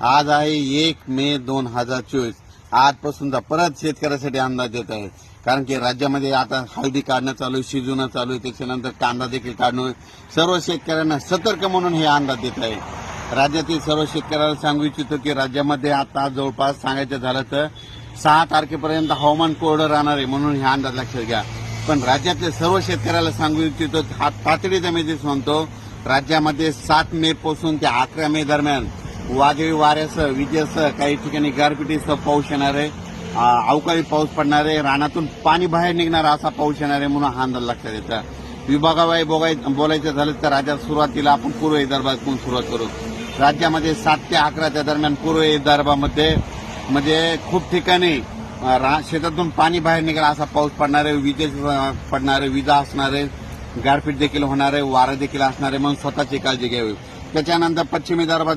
आज आहे एक मे दोन हजार चोवीस. आजपासूनचा परत शेतकऱ्यासाठी अंदाज देत आहे. कारण की राज्यामध्ये आता हळदी काढणं चालू आहे शिजवणं चालू आहे त्याच्यानंतर कांदा देखील काढणं सर्व शेतकऱ्यांना सतर्क म्हणून हे अंदाज देत आहे. राज्यातील सर्व शेतकऱ्याला सांगू इच्छितो की राज्यामध्ये आता जवळपास सांगायचं झालं तर सहा तारखेपर्यंत हवामान कोरडं राहणार आहे म्हणून हे अंदाज लक्षात घ्या. पण राज्यातल्या सर्व शेतकऱ्याला सांगू इच्छितो हा तातडीचा मेसेज म्हणतो राज्यामध्ये सात मे पासून ते अकरा मे दरम्यान वादळी वाऱ्यासह विजेसह काही ठिकाणी गारपिटीसह पाऊस येणार आहे. अवकाळी पाऊस पडणार आहे. रानातून पाणी बाहेर निघणार असा पाऊस येणार आहे म्हणून हा अंदाज लक्षात येतं. विभागाबाई बोगाय बोलायचं झालं तर राज्यात सुरुवातीला आपण पूर्व विदर्भातून सुरुवात करू. राज्यामध्ये सात ते अकराच्या दरम्यान पूर्व विदर्भामध्ये म्हणजे खूप ठिकाणी रा- शेतातून पाणी बाहेर निघाला असा पाऊस पडणार आहे. विजेस पडणार आहे. विजा असणार आहे. गारपीट देखील होणार आहे. वारं देखील असणार आहे म्हणून स्वतःची काळजी घ्यावी. त्याच्यानंतर पश्चिम विदर्भात